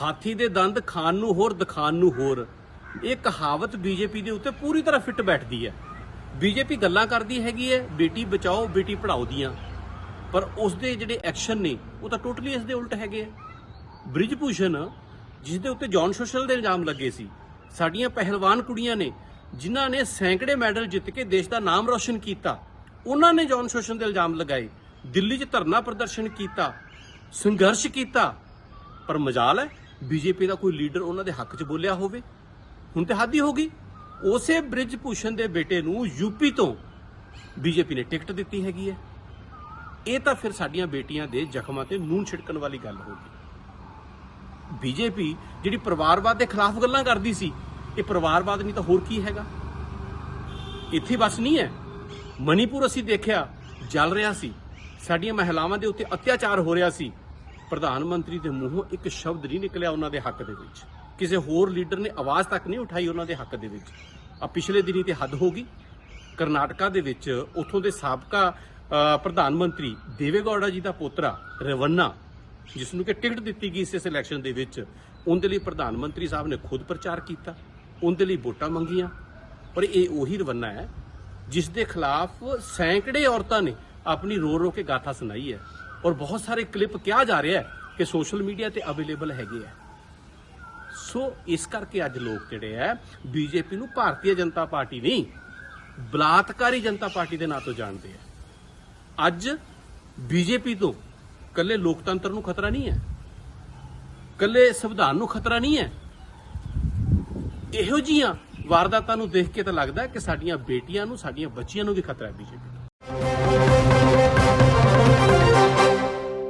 ਹਾਥੀ ਦੇ ਦੰਦ ਖਾਣ ਨੂੰ ਹੋਰ ਦਿਖਾਣ ਨੂੰ ਹੋਰ। ਇਹ ਕਹਾਵਤ ਬੀਜੇਪੀ ਦੇ ਉੱਤੇ ਪੂਰੀ ਤਰ੍ਹਾਂ ਫਿੱਟ ਬੈਠਦੀ ਹੈ। ਬੀਜੇਪੀ ਗੱਲਾਂ ਕਰਦੀ ਹੈਗੀ ਹੈ, ਬੇਟੀ ਬਚਾਓ, ਬੇਟੀ ਪੜਾਓ ਦੀਆਂ। ਪਰ ਉਸ ਦੇ ਜਿਹੜੇ ਐਕਸ਼ਨ ਨੇ, ਉਹ ਤਾਂ ਟੋਟਲੀ ਇਸ ਦੇ ਉਲਟ ਹੈਗੇ ਆ। ਬ੍ਰਿਜਭੂਸ਼ਣ ਜਿਸ ਦੇ ਉੱਤੇ ਜੌਨ ਸੋਸ਼ਲ ਦੇ ਇਲਜ਼ਾਮ ਲੱਗੇ ਸੀ, ਸਾਡੀਆਂ ਪਹਿਲਵਾਨ ਕੁੜੀਆਂ ਨੇ, ਜਿਨ੍ਹਾਂ ਨੇ ਸੈਂਕੜੇ ਮੈਡਲ ਜਿੱਤ ਕੇ ਦੇਸ਼ ਦਾ ਨਾਮ ਰੌਸ਼ਨ ਕੀਤਾ, ਉਹਨਾਂ ਨੇ ਜੌਨ ਸੋਸ਼ਲ ਦੇ ਇਲਜ਼ਾਮ ਲਗਾਏ, ਦਿੱਲੀ 'ਚ ਧਰਨਾ ਪ੍ਰਦਰਸ਼ਨ ਕੀਤਾ, ਸੰਘਰਸ਼ ਕੀਤਾ। ਪਰ ਮਜਾਲ ਹੈ ਬੀਜੇਪੀ ਦਾ ਕੋਈ ਲੀਡਰ ਉਹਨਾਂ ਦੇ ਹੱਕ 'ਚ ਬੋਲਿਆ ਹੋਵੇ, ਹੁਣ ਤੇ ਹੱਦ ਹੀ ਹੋ ਗਈ। ਉਸੇ ਬ੍ਰਿਜ ਭੂਸ਼ਣ ਦੇ ਬੇਟੇ ਨੂੰ ਯੂਪੀ ਤੋਂ ਬੀਜੇਪੀ ਨੇ ਟਿਕਟ ਦਿੱਤੀ ਹੈਗੀ ਹੈ। ਇਹ ਤਾਂ ਫਿਰ ਸਾਡੀਆਂ ਬੇਟੀਆਂ ਦੇ ਜ਼ਖਮਾਂ ਤੇ ਨੂਨ ਛਿੜਕਣ ਵਾਲੀ ਗੱਲ ਹੋ ਗਈ। ਬੀਜੇਪੀ ਜਿਹੜੀ ਪਰਿਵਾਰਵਾਦ ਦੇ ਖਿਲਾਫ ਗੱਲਾਂ ਕਰਦੀ ਸੀ, ਇਹ ਪਰਿਵਾਰਵਾਦ ਨਹੀਂ ਤਾਂ ਹੋਰ ਕੀ ਹੈਗਾ? ਇੱਥੇ ਬਸ ਨਹੀਂ ਹੈ। ਮਨੀਪੁਰ ਅਸੀਂ ਦੇਖਿਆ, ਜਲ ਰਿਹਾ ਸੀ। ਸਾਡੀਆਂ ਮਹਿਲਾਵਾਂ ਦੇ ਉੱਤੇ ਅਤਿਆਚਾਰ ਹੋ ਰਿਹਾ ਸੀ। ਪ੍ਰਧਾਨ ਮੰਤਰੀ ਦੇ ਮੂੰਹੋਂ ਇੱਕ ਸ਼ਬਦ ਨਹੀਂ ਨਿਕਲਿਆ ਉਹਨਾਂ ਦੇ ਹੱਕ ਦੇ ਵਿੱਚ। ਕਿਸੇ ਹੋਰ ਲੀਡਰ ਨੇ ਆਵਾਜ਼ ਤੱਕ ਨਹੀਂ ਉਠਾਈ ਉਹਨਾਂ ਦੇ ਹੱਕ ਦੇ ਵਿੱਚ। ਆ ਪਿਛਲੇ ਦਿਨੀ ਤੇ ਹੱਦ ਹੋ ਗਈ। ਕਰਨਾਟਕਾ ਦੇ ਵਿੱਚ ਉੱਥੋਂ ਦੇ ਸਾਬਕਾ ਪ੍ਰਧਾਨ ਮੰਤਰੀ ਦੇਵੇ ਗੌੜਾ ਜੀ ਦਾ ਪੋਤਰਾ ਰਵੰਨਾ, ਜਿਸ ਨੂੰ ਕਿ ਟਿਕਟ ਦਿੱਤੀ ਗਈ ਇਸ ਇਲੈਕਸ਼ਨ ਦੇ ਵਿੱਚ, ਉਹਦੇ ਲਈ ਪ੍ਰਧਾਨ ਮੰਤਰੀ ਸਾਹਿਬ ਨੇ ਖੁਦ ਪ੍ਰਚਾਰ ਕੀਤਾ, ਉਹਦੇ ਲਈ ਵੋਟਾਂ ਮੰਗੀਆਂ। ਪਰ ਇਹ ਉਹੀ ਰਵੰਨਾ ਹੈ, ਜਿਸ ਦੇ ਖਿਲਾਫ ਸੈਂਕੜੇ ਔਰਤਾਂ ਨੇ ਆਪਣੀ ਰੋ ਰੋ ਕੇ ਗਾਥਾ ਸੁਣਾਈ ਹੈ। ਔਰ ਬਹੁਤ ਸਾਰੇ ਕਲਿੱਪ ਕਿਹਾ ਜਾ ਰਿਹਾ ਹੈ ਕਿ ਸੋਸ਼ਲ ਮੀਡੀਆ ਤੇ ਅਵੇਲੇਬਲ ਹੈਗੇ ਆ। ਸੋ ਇਸ ਕਰਕੇ ਅੱਜ ਲੋਕ ਜਿਹੜੇ ਆ, ਬੀਜੇਪੀ ਨੂੰ ਭਾਰਤੀ ਜਨਤਾ ਪਾਰਟੀ ਨਹੀਂ, ਬਲਾਤਕਾਰੀ ਜਨਤਾ ਪਾਰਟੀ ਦੇ ਨਾਂ ਤੋਂ ਜਾਣਦੇ ਆ। ਅੱਜ ਬੀਜੇਪੀ ਤੋਂ ਕੱਲੇ ਲੋਕਤੰਤਰ ਨੂੰ ਖਤਰਾ ਨਹੀਂ ਹੈ ਕੱਲੇ ਸੰਵਿਧਾਨ ਨੂੰ ਖਤਰਾ ਨਹੀਂ ਹੈ। ਇਹੋ ਜੀਆਂ ਵਾਰਦਾਤਾਂ ਨੂੰ ਦੇਖ ਕੇ ਤਾਂ ਲੱਗਦਾ ਕਿ ਸਾਡੀਆਂ ਬੇਟੀਆਂ ਨੂੰ, ਸਾਡੀਆਂ ਬੱਚੀਆਂ ਨੂੰ ਵੀ ਖਤਰਾ ਹੈ ਬੀਜੇਪੀ ਤੋਂ